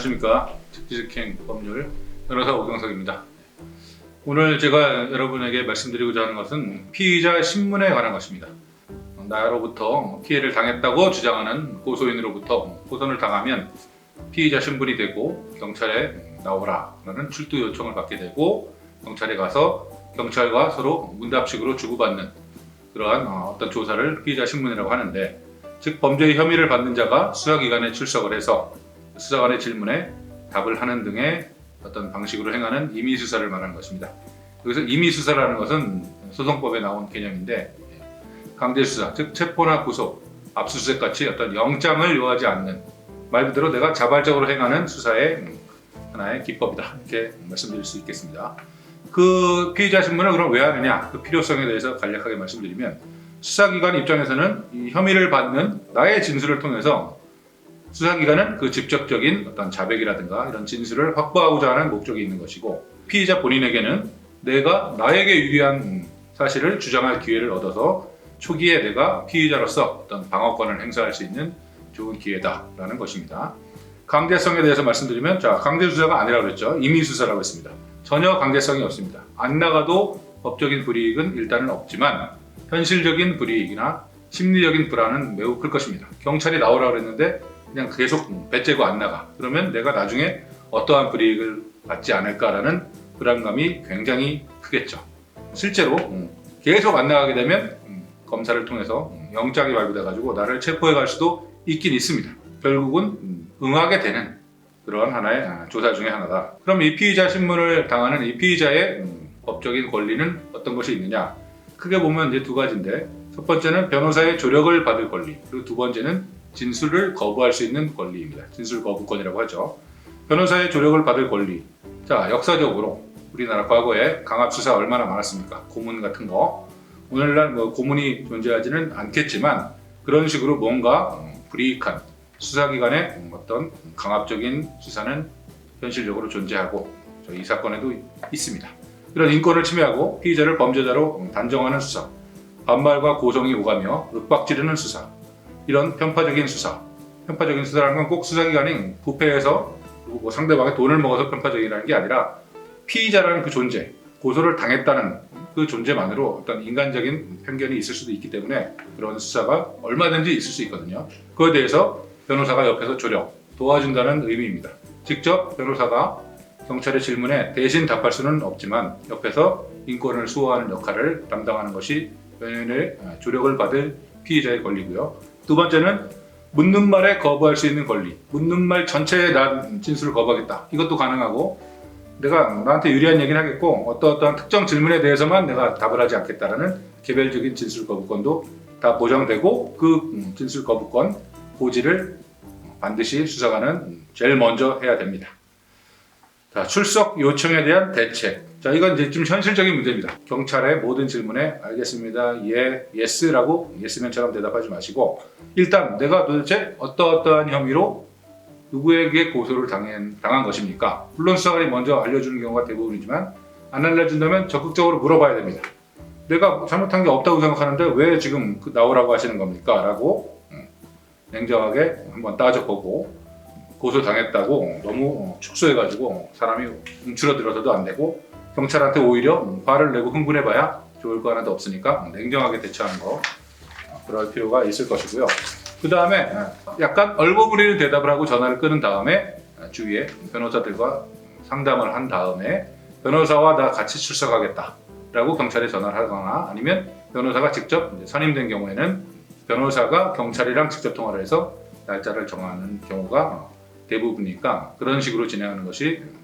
안녕하십니까 특기직행 법률 변호사 오경석입니다. 오늘 제가 여러분에게 말씀드리고자 하는 것은 피의자 신문에 관한 것입니다. 나로부터 피해를 당했다고 주장하는 고소인으로부터 고소를 당하면 피의자 신분이 되고 경찰에 나오라라는 출두 요청을 받게 되고 경찰에 가서 경찰과 서로 문답식으로 주고받는 그러한 어, 어떤 조사를 피의자 신문이라고 하는데 즉 범죄의 혐의를 받는 자가 수사기관에 출석을 해서 수사관의 질문에 답을 하는 등의 어떤 방식으로 행하는 임의 수사를 말하는 것입니다. 여기서 임의 수사라는 것은 소송법에 나온 개념인데 강제 수사, 즉 체포나 구속, 압수수색 같이 어떤 영장을 요하지 않는 말 그대로 내가 자발적으로 행하는 수사의 하나의 기법이다 이렇게 말씀드릴 수 있겠습니다. 그 피의자 신문을 그럼 왜 하느냐 그 필요성에 대해서 간략하게 말씀드리면 수사기관 입장에서는 이 혐의를 받는 나의 진술을 통해서 수사기관은 그 직접적인 어떤 자백이라든가 이런 진술을 확보하고자 하는 목적이 있는 것이고 피의자 본인에게는 내가 나에게 유리한 사실을 주장할 기회를 얻어서 초기에 내가 피의자로서 어떤 방어권을 행사할 수 있는 좋은 기회다라는 것입니다. 강제성에 대해서 말씀드리면 자 강제 수사가 아니라고 그랬죠. 임의 수사라고 했습니다. 전혀 강제성이 없습니다. 안 나가도 법적인 불이익은 일단은 없지만 현실적인 불이익이나 심리적인 불안은 매우 클 것입니다. 경찰이 나오라고 그랬는데 그냥 계속 배째고 안 나가. 그러면 내가 나중에 어떠한 불이익을 받지 않을까라는 불안감이 굉장히 크겠죠. 실제로 음, 계속 안 나가게 되면 음, 검사를 통해서 음, 영장이 발부돼 가지고 나를 체포해 갈 수도 있긴 있습니다. 결국은 음, 응하게 되는 그런 하나의 아, 조사 중에 하나다. 그럼 이 피의자 신문을 당하는 이 피의자의 음, 법적인 권리는 어떤 것이 있느냐? 크게 보면 이제 두 가지인데 첫 번째는 변호사의 조력을 받을 권리 그리고 두 번째는 진술을 거부할 수 있는 권리입니다. 진술 거부권이라고 하죠. 변호사의 조력을 받을 권리. 자 역사적으로 우리나라 과거에 강압 수사 얼마나 많았습니까? 고문 같은 거. 오늘날 뭐 고문이 존재하지는 않겠지만 그런 식으로 뭔가 음, 불이익한 수사기관의 음, 어떤 강압적인 수사는 현실적으로 존재하고 저이 사건에도 있습니다. 이런 인권을 침해하고 피의자를 범죄자로 단정하는 수사, 반발과 고성이 오가며 윽박지르는 수사, 이런 편파적인 수사, 편파적인 수사라는 건 꼭 수사기관이 부패해서 뭐 상대방의 돈을 먹어서 편파적이라는 게 아니라 피의자라는 그 존재, 고소를 당했다는 그 존재만으로 어떤 인간적인 편견이 있을 수도 있기 때문에 그런 수사가 얼마든지 있을 수 있거든요. 그에 대해서 변호사가 옆에서 조력, 도와준다는 의미입니다. 직접 변호사가 경찰의 질문에 대신 답할 수는 없지만 옆에서 인권을 수호하는 역할을 담당하는 것이 변호인의 조력을 받을 피의자의 권리고요. 두 번째는 묻는 말에 거부할 수 있는 권리. 묻는 말 전체에 난 진술을 거부하겠다. 이것도 가능하고 내가 나한테 유리한 얘기는 하겠고 어떠어떠한 특정 질문에 대해서만 내가 답을 하지 않겠다라는 개별적인 진술 거부권도 다 보장되고 그 음, 진술 거부권 고지를 반드시 수사관은 제일 먼저 해야 됩니다. 자, 출석 요청에 대한 대책. 자, 이건 이제 좀 현실적인 문제입니다. 경찰의 모든 질문에 알겠습니다. 예, 예스라고 예스면처럼 대답하지 마시고 일단 내가 도대체 어떠어떠한 혐의로 누구에게 고소를 당한, 당한 것입니까? 물론 수사관이 먼저 알려주는 경우가 대부분이지만 안 알려준다면 적극적으로 물어봐야 됩니다. 내가 잘못한 게 없다고 생각하는데 왜 지금 그 나오라고 하시는 겁니까? 라고 음, 냉정하게 한번 따져보고 고소 당했다고 너무 축소해가지고 사람이 움츠러들어서도 안 되고 경찰한테 오히려 화를 내고 흥분해봐야 좋을 거 하나도 없으니까 냉정하게 대처하는 거 어, 그럴 필요가 있을 것이고요. 그 다음에 약간 얼버무리는 대답을 하고 전화를 끊은 다음에 주위에 변호사들과 상담을 한 다음에 변호사와 나 같이 출석하겠다라고 경찰에 전화를 하거나 아니면 변호사가 직접 선임된 경우에는 변호사가 경찰이랑 직접 통화를 해서 날짜를 정하는 경우가 대부분이니까 그런 식으로 진행하는 것이 어,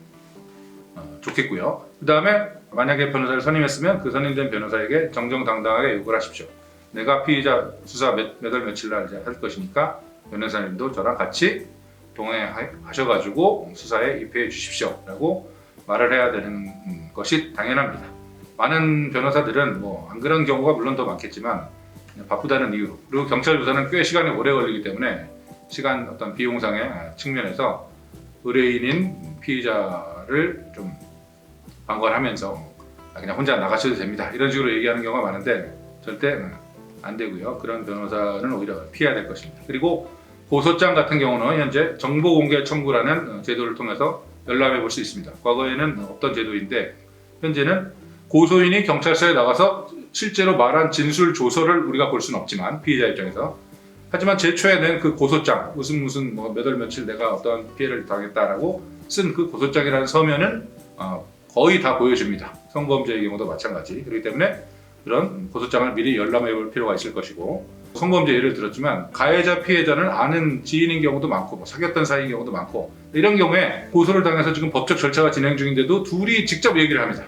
좋겠고요. 그 다음에 만약에 변호사를 선임했으면 그 선임된 변호사에게 정정당당하게 요구를 하십시오. 내가 피의자 수사 몇, 몇월 며칠 날 이제 할 것이니까 변호사님도 저랑 같이 동행하셔가지고 수사에 입회해 주십시오라고 말을 해야 되는 음, 것이 당연합니다. 많은 변호사들은 뭐 안 그런 경우가 물론 더 많겠지만 바쁘다는 이유 그리고 경찰 조사는 꽤 시간이 오래 걸리기 때문에 시간 어떤 비용상의 측면에서 의뢰인인 피의자 를 좀 방관하면서 그냥 혼자 나가셔도 됩니다 이런 식으로 얘기하는 경우가 많은데 절대 안 되고요. 그런 변호사는 오히려 피해야 될 것입니다. 그리고 고소장 같은 경우는 현재 정보공개 청구라는 어, 제도를 통해서 열람해 볼 수 있습니다. 과거에는 없던 제도인데 현재는 고소인이 경찰서에 나가서 실제로 말한 진술 조서를 우리가 볼 수는 없지만 피해자 입장에서 하지만 제초에 낸그 고소장 무슨 무슨 뭐 몇 월 며칠 내가 어떤 피해를 당했다라고 쓴 그 고소장이라는 서면은 어, 거의 다 보여줍니다. 성범죄의 경우도 마찬가지. 그렇기 때문에 그런 고소장을 미리 열람해 볼 필요가 있을 것이고 성범죄 예를 들었지만 가해자 피해자는 아는 지인인 경우도 많고 뭐 사귀었던 사이인 경우도 많고 이런 경우에 고소를 당해서 지금 법적 절차가 진행 중인데도 둘이 직접 얘기를 합니다.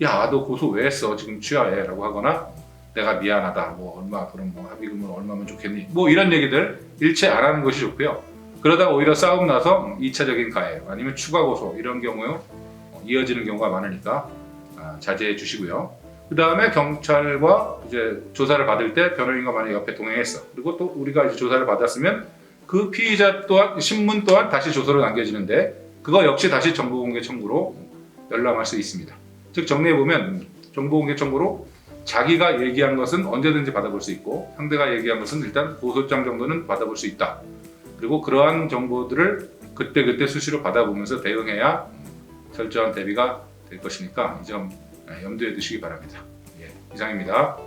야 너 고소 왜 했어 지금 취하해라고 하거나 내가 미안하다 뭐 얼마 그럼 뭐 합의금은 얼마면 좋겠니 뭐 이런 얘기들 일체 안 하는 것이 좋고요. 그러다 오히려 싸움 나서 2차적인 가해 아니면 추가 고소 이런 경우에 어, 이어지는 경우가 많으니까 아, 자제해 주시고요. 그 다음에 경찰과 이제 조사를 받을 때 변호인과 만약 옆에 동행했어. 그리고 또 우리가 이제 조사를 받았으면 그 피의자 또한 신문 또한 다시 조서로 남겨지는데 그거 역시 다시 정보공개 청구로 열람할 수 있습니다. 즉 정리해 보면 정보공개 청구로 자기가 얘기한 것은 언제든지 받아볼 수 있고 상대가 얘기한 것은 일단 고소장 정도는 받아볼 수 있다. 그리고 그러한 정보들을 그때그때 수시로 받아보면서 대응해야 철저한 대비가 될 것이니까 이 점 염두에 두시기 바랍니다. 예, 이상입니다.